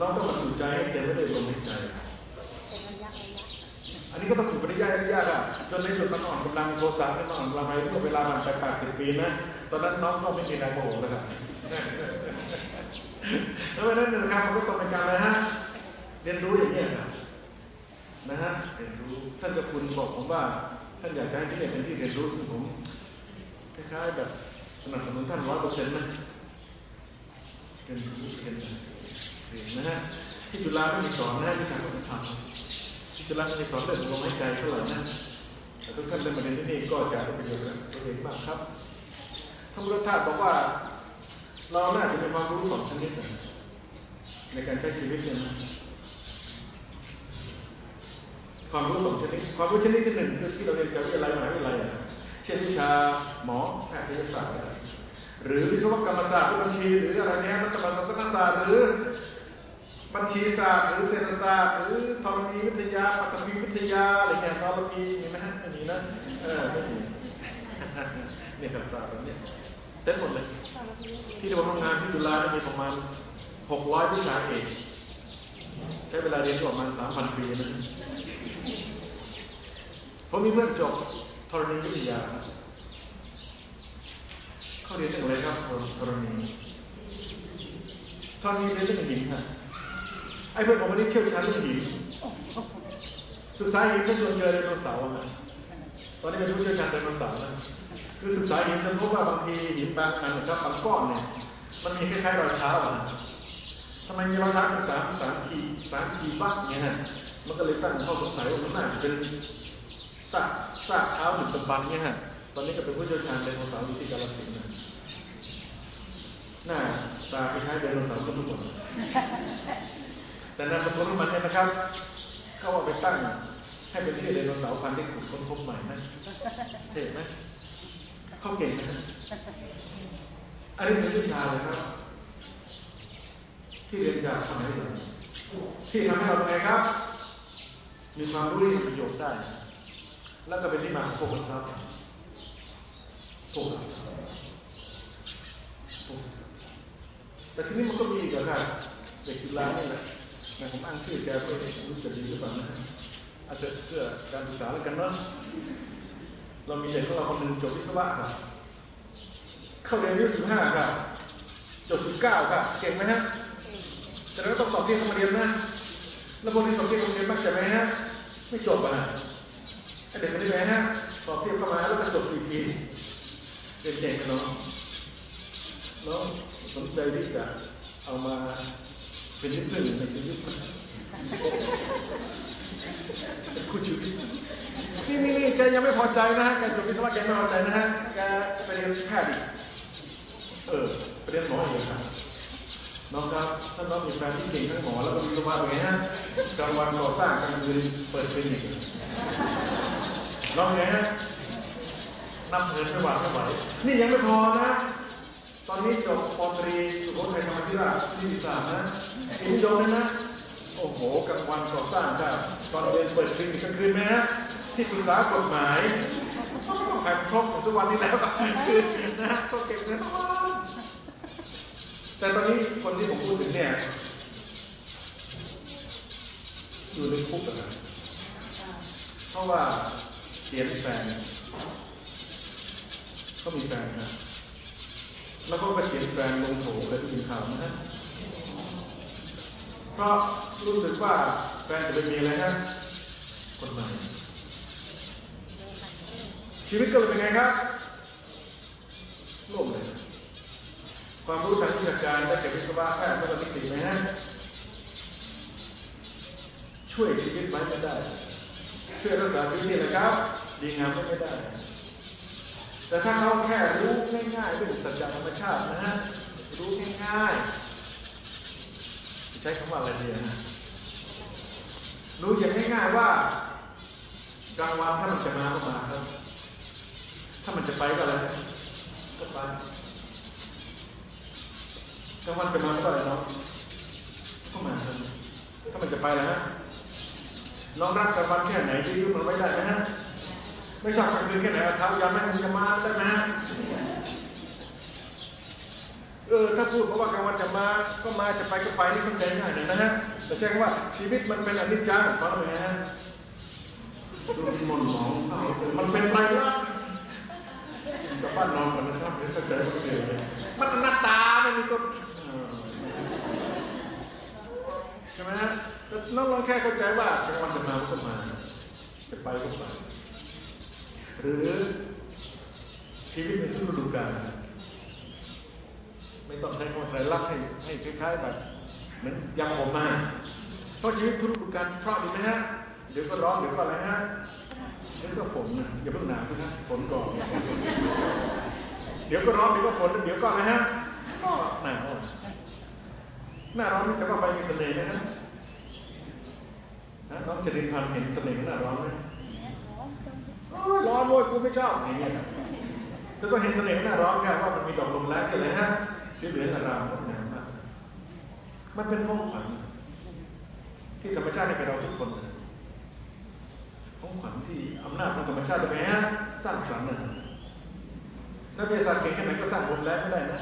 น้องต้องมาฝึกใจให้เต็มไม่ได้ลมหายใจเป็นระยะระยะอันนี้ก็ต้องฝึกปริยายปริยายอะจนในสุดมันอ่อนกำลังโทสะมันอ่อนกำลังไปเมื่อเวลามันไปแปดสิบปีนะ ตอนนั้นน้องก็ไม่มีแรงโมโหแล้วครับแล้วเพราะฉะนั้นเนยนะครับมันก็ต้องเป็นการนะฮะ เรียนรู้อย่างนี้ยครับนะฮะ เรียนรู้ ท่านกับคุณบอกผมว่า ท่านอยากจะให้ที่เนี่ยเป็นที่เรียนรู้ซึ่งผมคล้ายๆแบบสนับสนุนท่านร้อยเปอร์เซ็นต์นะเรียนรู้เรียนรู้เรีย นะฮะที่จุฬาไม่มีสอนนะวิชาพุทธธรรมที่จะรักในสอนเรื่องลมหายใจเท่าไหร่นะแต่ทุกท่านได้มาเรียนที่นี่ก็จะได้ประโยชน์กับตัวเองมากครับท่านพุทธทาสบอกว่า เราน่าจะมีความรู้สองชนิดนะในการใช้ชีวิตเนี่ยนะความรู้สองชนิดความรู้ชนิดที่หนึ่งคือที่เราเรียนจากวิทยาลัยมหาวิทยาลัยอะเช่นวิชาหมอแพทยศาสตร์อะหรือวิศวกรรมศาสตร์บัญชี หรืออะไรเนี้ยรัฐบาลศาสนศาสตร์หรือ บัญชีศาสตร์หรือเศรษฐศาสตร์หรือธรณีวิทยาปัตมีวิทยาอะไรเงี้ยนอรพีมีไหมฮะไม่มีนะเออไม่มีนี่ครับศาสตร์แบบเนี้ยเต็มหมดเลย ที่เราทำงานที่จุฬาเนี่ยมีประมาณ 600 วิชาเอกใช้เวลาเรียนประมาณ 3,000 ปีนะผมมีเพื่อนจบธรณีวิทยาเขาเรียนเรื่องอะไรครับธรณีธรณีเรียนเรื่องหินครับ ไอ้เพื่อนผมคนนี้เชี่ยวชาญเรื่องหินศึกษาหินก็จนเจอไดโนเสาร์นะตอนนี้เป็นผู้เชี่ยวชาญไดโนเสาร์นะคือศึกษาหินจนพบว่าบางทีหินบางอันนะครับบางก้อนเนี่ยมันมีคล้ายๆรอยเท้าอะนะทำไมมีรอยเท้าเป็นสามสามขีดสามขีดบ้างเนี่ยฮะมันก็เลยตั้งข้อสงสัยว่ามันน่าจะเป็นซากซากเท้าหนึ่งตะบันเนี่ยฮะตอนนี้ก็เป็นผู้เชี่ยวชาญไดโนเสาร์อยู่ที่กาฬสินธุ์นะหน้าตาคล้ายๆไดโนเสาร์ทุกคน แต่นามสกุลของมันเนี่ยนะครับ เขาเอาไปตั้งให้เป็นชื่อไดโนเสาร์พันธุ์ที่ขุดค้นพบใหม่นะเห็นไหมเขาเก่งนะอันนี้เป็นวิชาเลยครับ ที่เรียนจากมหาวิทยาลัยที่ทำให้เราไงครับ มีความรู้ที่มีประโยชน์ได้ แล้วก็เป็นที่มาของโภคทรัพย์โภคทรัพย์โภคทรัพย์แต่ทีนี้มันก็มีอีกอะครับเด็กจุฬานี่แหละ แต่ผมอ้างชื่อแกเพื่อรู้จะดีหรือเปล่านะอาจจะเพื่อการศึกษาแล้วกันเนาะเรามีเด็กของเราคนหนึ่งจบวิศวะครับเข้าเรียนอายุสิบห้าครับจบสิบเก้าครับเก่งไหมฮะแต่เราต้องสอบเทียบเข้ามาเรียนนะแล้วคนที่สอบเทียบเข้ามาเรียนมักจะไหมฮะไม่จบอะไอเด็กคนนี้ไหมฮะสอบเทียบเข้ามาแล้วก็จบสี่ปีเรียนเก่งกันเนาะเนาะสนใจที่จะเอามา เป็นที่พึ่งในชีวิตเป็นคู่ชีวิตนี่นี่นี่แกยังไม่พอใจนะฮะแกจบวิศวะแกไม่พอใจนะฮะแกไปเรียนแพทย์อีกเออไปเรียนหมออีกครับน้องครับถ้าน้องมีแฟนที่เก่งทั้งหมอแล้วก็วิศวะเป็นไงฮะกลางวันก่อสร้างกลางคืนเปิดคลินิกน้องไงฮะนับเงินไม่หวาดไม่ไหวนี่ยังไม่พอนะ อนนี้จบปตรีสุโขทัยธรรมธิราชที่ศาสตร์นะอินโดนนะ โอ้โหกลางวันก่อสร้างครับตอนเรียนเปิดคลินิกกลางคืนไหมฮะที่ปรึกษากฎหมายแผ่นครบของทุกวันนี้แล้วคือนะฮะก็เก็บเงินแต่ตอนนี้คนที่ผมพูดถึงเนี่ยอยู่ในคุกนะเพราะว่าเสียแฟนเขามีแฟนนะ แล้วก็ไปเขียนแฟนลงโถเลยที่เป็นข่าวนะฮะเพราะรู้สึกว่าแฟนจะไปมีอะไรฮะคนใหม่ชีวิตก็เลยเป็นไงครับโล่งเลยความรู้ทางวิชาการได้แก่วิศวะแพทย์และนิติไหมฮะช่วยชีวิตไว้ไม่ได้ช่วยรักษาชีวิตนี่แหละครับ ดีงามไม่ได้ แต่ถ้าเขาแค่รู้ง่ายๆเรื่องสัจธรรมชาตินะฮะรู้ง่ายๆใช้คำว่าอะไรดีนะรู้อย่างง่ายๆว่ากลางวันถ้ามันจะมาก็มาครับ ถ้ามันจะไปก็อะไรก็ไปกลางวันจะมาก็อะไรเนาะก็มาครับถ้ามันจะไปแล้วฮะน้องรักกลางวันแค่ไหนที่ยุมันไว้ได้ไหมฮะ ไม่ชอบกลางคืนแค่ไหนเอาเท้ายำแม่มึงจะมาได้ไหมฮะเออถ้าพูดเพราะว่ากลางวันจะมาก็มาจะไปก็ไปนี่เข้าใจง่ายหน่อยนะฮะแต่ใช่คำว่าชีวิตมันเป็นอนิจจังฟังไหมฮะดูมนหมองเศร้ามันเป็นไตรลักษณ์กับบ้านนอนกันนะครับเดี๋ยวเข้าใจมันเปลี่ยนเลยมันอนัตตาไม่มีตัวใช่ไหมฮะแต่น้องลองแค่เข้าใจว่ากลางวันจะมาก็มาจะไปก็ไป หรือชีวิตเป็นทุกฤดูกาลไม่ต้องใช้คำว่าไตรลักษณ์ให้ให้คล้ายๆแบบเหมือนยังผมมาเพราะชีวิตทุกฤดูกาลชอบดีไหมฮะเดี๋ยวก็ร้อนเดี๋ยวก็อะไรฮะเดี๋ยวก็ฝนนะอย่าเพิ่งหนาวสิครับฝนก่อนเดี๋ยวก็ร้อนเดี๋ยวก็ฝนเดี๋ยวก็อะไรฮะก็หนาวหน้าร้อนนี่จะว่าไปมีเสน่ห์ไหมฮะน้องจรินพันเห็นเสน่ห์ของหน้าร้อนไหม ร้อนโว้ยกูไม่ชอบอย่างเงี้ยคือก็เห็นเสน่ห์หน้าร้อนแค่ว่ามันมีดอกลมแรงที่อะไรฮะสีเหลืองอารามงดงามมากมันเป็นของขวัญที่ธรรมชาติให้กับเราทุกคนของขวัญที่อำนาจของธรรมชาติเป็นไงฮะสร้างสรรค์นะนักวิทยาศาสตร์เก่งแค่ไหนก็สร้างบนแล้วไม่ได้นะ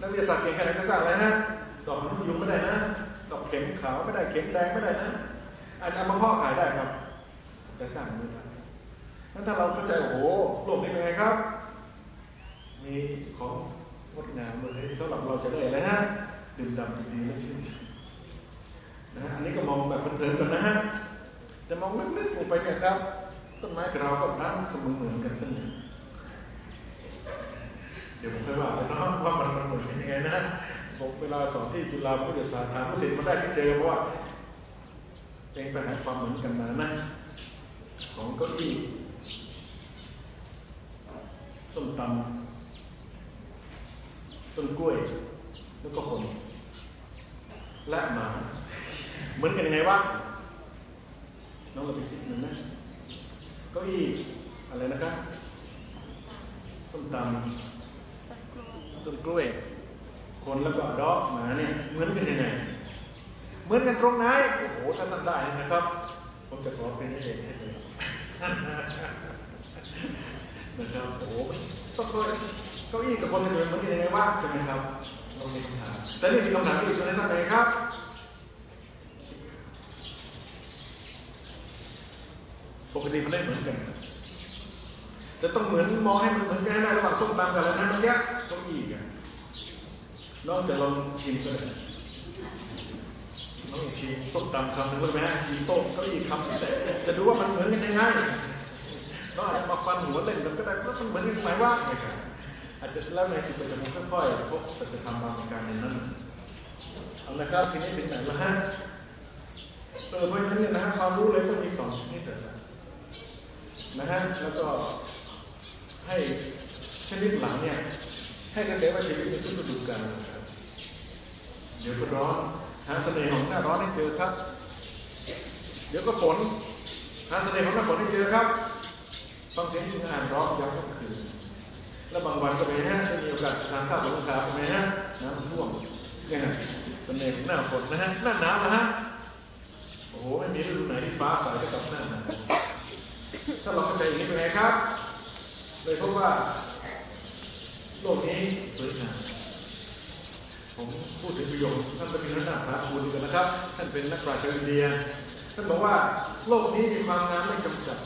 นักวิทยาศาสตร์เก่งแค่ไหนก็สร้างอะไรฮะดอกมยุงไม่ได้นะดอกเข็มขาวไม่ได้เข็มแดงไม่ได้นะอันเอามาพาะขายได้ครับ แต่สร้างไม่ได้ นั้นถ้าเราเข้าใจโอ้โหโลกนี้เป็นไงครับ มีของงดงามเลยสำหรับเราจะได้อะไรฮะดื่มด่ำดีๆและชื่นชมนะฮะอันนี้ก็มองแบบเพลินๆกันนะฮะจะมองลึกๆลงไปเนี่ยครับต้นไม้กับเราก็ตั้งเสมอเหมือนกันเสมอเดี๋ยวผมค่อยว่าไปเนาะว่ามันมันเหมือนกันยังไงนะผมเวลาสอนที่จุฬาผมก็จะสาถามผู้ศิษย์มาได้ที่เจอเพราะว่าเองไปหาความเหมือนกันมานะของเก้าอี้ ส้มตำต้นกล้วย แล้วก็คนและหมา เหมือนกันยังไงวะน้องเราไปคิดหนึ่งนะก้าอี้อะไรนะครับส้มตำต้นกล้วย คนแล้วก็ดอกหมาเนี่ยเหมือนกันยังไงเหมือนกันตรงไหนโอ้โหท่านนั่นได้นะครับ ผมจะขอเป็นเองให้เลย นะครับโอ้โหต้องเคยเก้าอี้กับคนจะเหมือนกันยังไงวะใช่ไหมครับเรามีคำถามแต่นี่มีคำถามที่อยู่ในนั้นไหนครับปกติมันได้เหมือนกันจะต้องเหมือนมองให้มันเหมือนกันให้ได้ระหว่างส้มตำกับอะไรนะเมื่อกี้ต้องอีกอะน้องจะลองชิมก็ได้น้องชิมส้มตำคำหนึ่งเลยไหมฮะชิมต้มก็อีกคำแต่จะดูว่ามันเหมือนกันยังไง น้องอาจจะมาฟันหัวเล่นกันก็ได้แล้วมันเหมือนกันไหมว่าไงครับอาจจะแล้วในสิบจะมุค่อยๆพบสัจธรรมบางประการในนั้นเอาละครับทีนี้ถึงไหนละฮะเออเพราะฉะนั้นเนี่ยนะความรู้เลยต้องมีสองชนิดแต่นะฮะแล้วก็ให้ชนิดหลังเนี่ยให้เข้าใจว่าชีวิตเป็นทุกฤดูกาลนะครับเดี๋ยวก็ร้อนหาเสน่ห์ของหน้าร้อนให้เจอครับ เดี๋ยวก็ฝนหาเสน่ห์ของหน้าฝนให้เจอครับ ฟังเสียงยุงานร้องย้ำก็คืนแล้วบางวันก็ไปฮะจะมีโอกาสทานข้าวกับลูกค้าไปฮะน้ำท่วมเนี่ยฮะเสน่ห์ของหน้าฝนนะฮะหน้าหนาวนะฮะโอ้โหไม่มีฤดูไหนที่ฟ้าใสเท่ากับหน้าหนาวถ้าเราเข้าใจอย่างนี้เป็นไงครับ เลยพบว่า โลกนี้สวยงามผมพูดถึงประโยคท่านเป็นนักนาพระคุณกันนะครับ ท่านเป็นนักปราชญ์อินเดียท่านบอกว่าโลกนี้มีความงามไม่จำกัด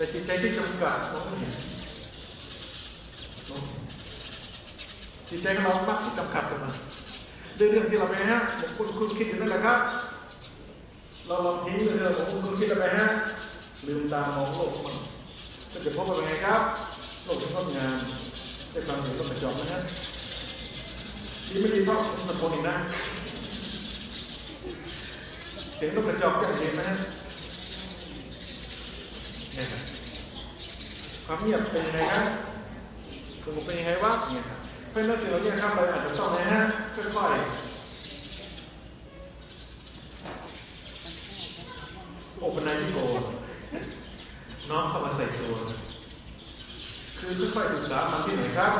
แต่จิตใจที่จำกัดมองไม่เห็นจิตใจของเรามักที่จำกัดเสมอด้วยเรื่องที่เราไปฮะคุณคุณคิดอยู่นั่นแหละครับ เราลองทิ้งเรื่องของคุณคิดอะไรฮะลืมตามองโลกมันก็จะพบว่าเป็นไงครับโลกที่งดงามได้ฟังเสียงนกกระจอกนะฮะดีไม่ดีเพราะคุณสะพนอีกนะเสียงนกกระจอกอย่างเห็นนะฮะเนี่ย ความเงียบเป็นยังไงครับสงบเป็นยังไงวะเนี่ยครับเพราะนั้นสิ่งเหล่านี้ครับเราอาจจะต้องนะฮะค่อยๆโอปนายที่โกน้องเข้ามาใส่ตัว คือค่อยๆศึกษามาที่ไหนครับ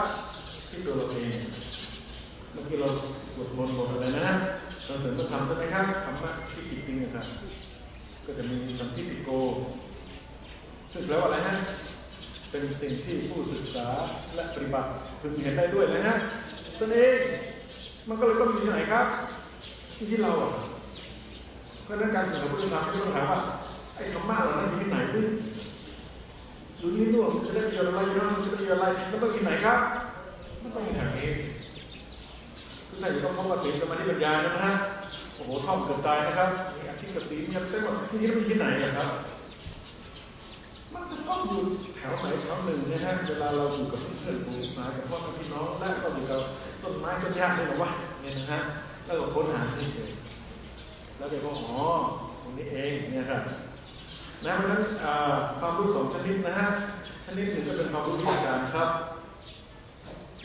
ที่ตัวเราเองเมื่อกี้เราสวดมนต์บทอะไรนะเราเสริมพระธรรมใช่ไหมครับธรรมะที่ติดจริงนะครับ ก็จะมีสัมทิติโกซึ่งแปลว่าอะไรฮะ เป็นสิ่งที่ผู้ศึกษาและปฏิบัติพึงเห็นได้ด้วยนะฮะตนเองมันก็เลยต้องมีที่ไหนครับ ที่เราอะเพราะนั้นการศึกษาพุทธธรรมไม่ต้องถามว่าไอ้ธรรมะเหล่านั้นอยู่ที่ไหนด้วยดูนี่ด้วยมันจะได้ประโยชน์อะไรนะมันจะได้ประโยชน์อะไรมันต้องที่ไหนครับมันต้องมีทางนี้คือไหนจะต้องท่องกสิณสมาธิปัญญานะฮะโอ้โหท่องเกือบตายนะครับมีอธิกสิณมีอะไรเต็มหมดที่นี่มันที่ไหนอะครับ มันจะต้องอยู่ แถวไหนแถวหนึ่งนะฮะเวลาเราอยู่กับเพื่อนฝูงสายกับพ่อแม่พี่น้องและก็อยู่กับต้นไม้ต้นหญ้าเลยหรอวะเนี่ยนะฮะแล้วก็ค้นหาที่เจอแล้วเดี๋ยวก็อ๋อตรงนี้เองเนี่ยครับนะเพราะฉะนั้นความรู้สองชนิดนะฮะชนิดหนึ่งก็เป็นความรู้วิชาการครับ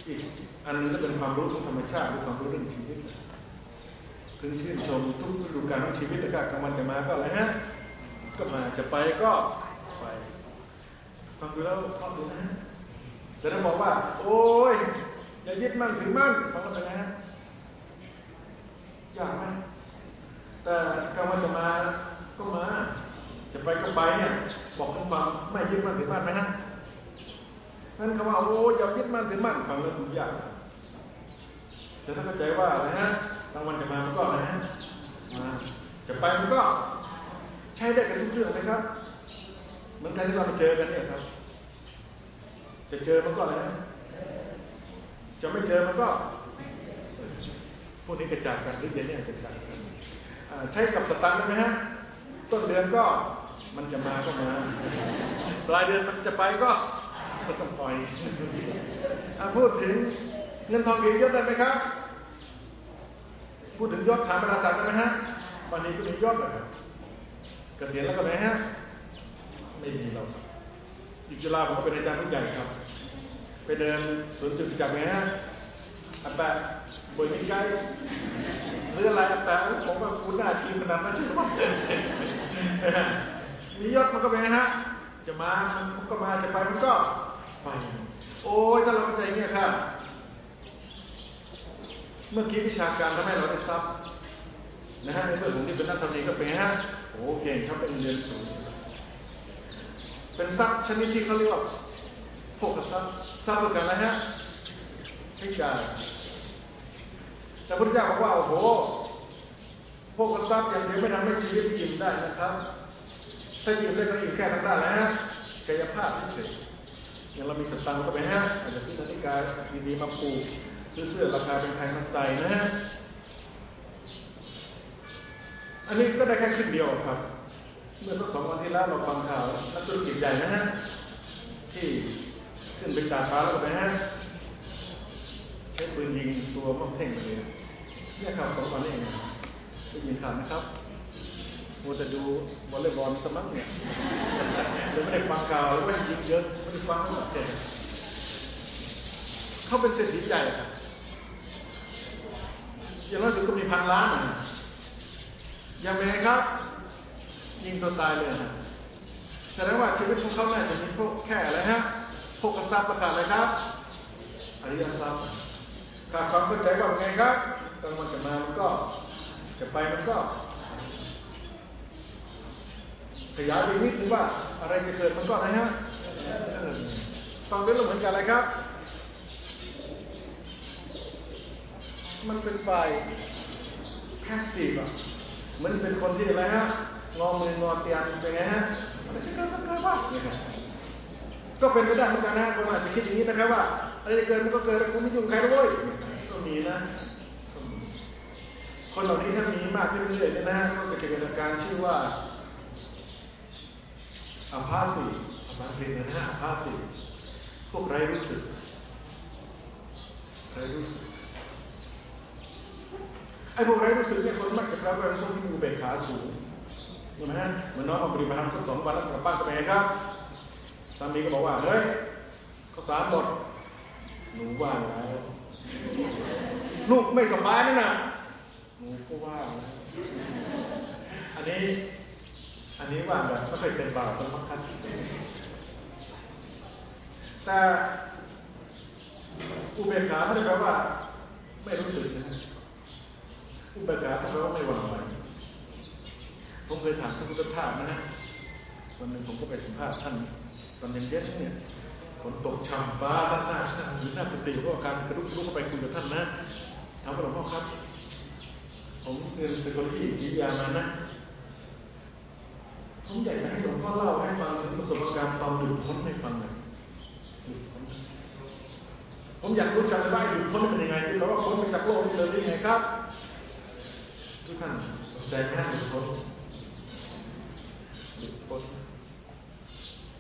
อีกอันหนึงก็เป็นความรู้ของธรรมชาติหรือความรู้เรื่องชีวิตพึงชื่นชมทุกฤดูกาลของชีวิตนะครับกลางวันจะมาก็อะไรฮะก็มาจะไปก็ ฟังดูแล้วเพราะดูนะฮะแต่ถ้าบอกว่า โอ้ยอย่ายึดมั่นถือมั่นฟังแล้วเป็นไงฮะยากไหมแต่กางวันจะมาก็มา จะไปก็ไปเนี่ยบอกถึงความไม่ยึดมั่นถือมั่นนะฮะนั่นคำว่าโอ้ยอย่ายึดมั่นถือมั่นฟังแล้วดูยากแต่ถ้าเข้าใจว่าอะไรฮะรางวัลจะมามันก็นะฮะมาจะไปมันก็ ใช้ได้กับทุกเรื่องนะครับเหมือนกันที่เรามาเจอกันเนี่ยครับ จะเจอมันก็อะไรนะจะไม่เจอมันก็ พวกนี้กระจายกันหรือเดี๋ยวนี้กระจายกันใช้กับสตางค์ได้ไหมฮะ ต้นเดือนก็มันจะมาก็มา ปลายเดือนมันจะไปก็ก็ต้องปล่อยอพูดถึงเงินทองเกียรติยศได้ไหมครับ พูดถึงยศถามบรรดาศักดิ์ได้ไหมฮะวันนี้ก็มียศนะครับเกษียณแล้วก็ไหนฮะ ไม่มีเราอยู่จุฬาผมก็เป็นอาจารย์ผู้ใหญ่ครับ ไปเดินสวนจตุจักรไหมฮะอัปแปะบอยมิไกด์ซื้ออะไรอัปแปะผมว่าคุณหน้าทีมขนาดนั้นใช่ไหมมียศมันก็เป็นไงฮะ จะมามันก็มาจะไปมันก็ไปโอ้ยถ้าเราเข้าใจเงี้ยครับ เมื่อกี้วิชาการทำให้เราได้ทรัพย์นะฮะในเรื่องของที่เป็นนักธรรมนีก็เป็นไงฮะโอ้เก่งครับเป็นเรียนสูงเป็นทรัพย์ชนิดที่เขาเรียกว่า พวกทรัพย์ทรัพย์การอะฮะให้จ่ายแต่พระพุทธเจ้าบอกว่าโอ้โหพวกทรัพย์อย่างเดียวไม่ทำให้ชีวิตอิ่มได้นะครับ ถ้าอิ่มได้ก็อิ่มแค่ทางด้านแล้วฮะกายภาพเฉยอย่างเรามีสตังค์ก็ไปฮะอาจจะซื้อนาฬิกาดีๆมาปลูกซื้อเสื้อราคาเป็นแพงมาใส่นะฮะอันนี้ก็ได้แค่ครึ่งเดียวครับ เมื่อสักสองวันที่แล้วเราฟังข่าวนักธุรกิจใหญ่นะฮะที่ ขึ้นไปตาฟ้าแล้วก็ไปฮะใช้ปืนยิงตัวม่อมเท่งไปเลยเนี่ยข่าวสองวันนี้เองได้ยินข่าวนะครับมัวแต่ดูวอลเลย์บอลสมัครเนี่ยเลยไม่ได้ฟังข่าวหรือว่ายิงเยอะไม่ได้ฟังหมดเลยเขาเป็นเศรษฐีใหญ่ครับอย่างน้อยสุดก็มีพันล้านนะยังไงครับ ยิงตัวตายเลยนะแสดงว่าชีวิตของเขาน่จะมีพวกแค่อะไรฮะ กกทรัพย์ประการอะไรครับอริยทรัพย์ขาดความเข้าใจว่าไงครับตอนมันจะมามันก็จะไปมันก็ขยายไปนิดนึงว่าอะไรจะเกิดมันก็นะฮะเออฟังเรื่องเหมือนกันอะไรครับ มันเป็นฝ่ายแพสซีฟอะมันเป็นคนที่อะไรฮะงอมืองอเตียงเป็นไงฮะอะไรจะเกิดมันเกิดว่า ก็เป็นไปได้เหมือนกันนะฮะคนอาจจะคิดอย่างนี้นะครับว่าอะไรจะเกิดมันก็เกิดกูไม่ยุ่งใครด้วยก็มีนะ คนเหล่านี้ถ้ามีมากขึ้นเรื่อยๆนะฮะก็จะเกิดอาการชื่อว่าอาพาสีอังกฤษนะฮะอาพาสีพวกไร้รู้สึกไร้รู้สึกไอ้พวกไร้รู้สึกเนี่ยคนมักจะแปลว่าเป็นพวกที่มีเบกขาสูงใช่ไหมฮะเหมือนน้องมาปฏิบัติธรรมสักสองวันแล้วกลับบ้านก็ไปนไงครับ สามีก็บอกว่า เฮ้ยข้าวสารหมด หนูว่างแล้ว ลูกไม่สบายนี่นะหนูก็ว่างแล้วอันนี้ อันนี้ว่างแบบไม่ค่อยเป็นบาปสำคัญแต่อุเบกขาไม่ได้แปลว่า ไม่รู้สึกนะอุปกขาแปลว่าไม่หวั่นไหวผมเคยถามพระพุทธทาสนะฮะวันหนึ่งผมก็ไปสัมภาษณ์ท่าน ตอนเย็นๆเนี่ยฝนตกช่ำฟ้าท่านหน้านั่งอหน้ากุฏิก็อาการกระดุกกระดุกเข้าไปคุยกับท่านนะถามว่าหลวงพ่อครับ ผมเรียนสกอลที่จิยามานะผมอยากจะให้หลวงพ่อเล่าให้ฟังถึงประสบการณ์ตอนหลุดพ้นให้ฟังหน่อยผมอยากรู้จังเลยว่าหลุดพ้นเป็นยังไงคือเราว่าพ้นไปจากโลกนี้เลยได้ยังไงครับทุกท่านสนใจไหมหลุดพ้นหลุดพ้น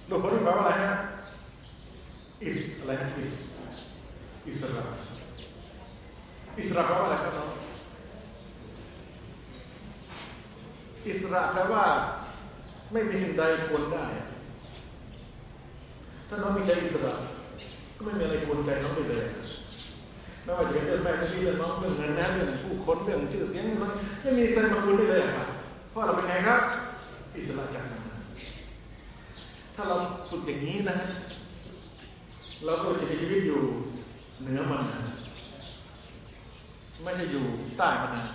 หลุดพ้นแปลว่าอะไรฮะ is อะไรฮะ is อิสระอิสระแปลว่าอะไรครับน้องอิสระแปลว่า ไม่มีสิ่งใดควรได้ ถ้าน้องมีใจอิสระ ก็ไม่มีอะไรควรใจน้องไปเลยไม่ว่าจะเป็นเรื่องแม่จะมีเรื่องน้องเรื่องเงินนะเรื่องผู้คนเรื่องชื่อเสียงมันไม่มีใครมาคุณได้เลยครับเพราะเราเป็นไงครับ อิสระจาก ถ้าเราฝึกอย่างนี้นะ เราก็จะมีชีวิตอยู่เหนือมันนะไม่ใช่อยู่ใต้มันนะ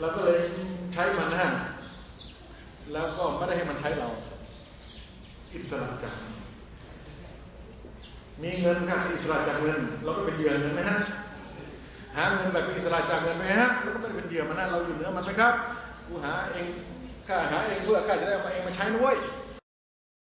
เราก็เลยใช้มันนะแล้วก็ไม่ได้ให้มันใช้เรา อิสระจากมีเงินค่ะอิสระจากเงิน เราก็เป็นเหยื่อเงินไหมฮะหาเงินแบบเป็นอิสระจากเงินไหมฮะเราก็ไม่เป็นเหยื่อมันนะเราอยู่เหนือมันไหมครับ กูหาเองข้าหาเองเพื่อข้าจะได้เอามาเองมาใช้นะเว้ย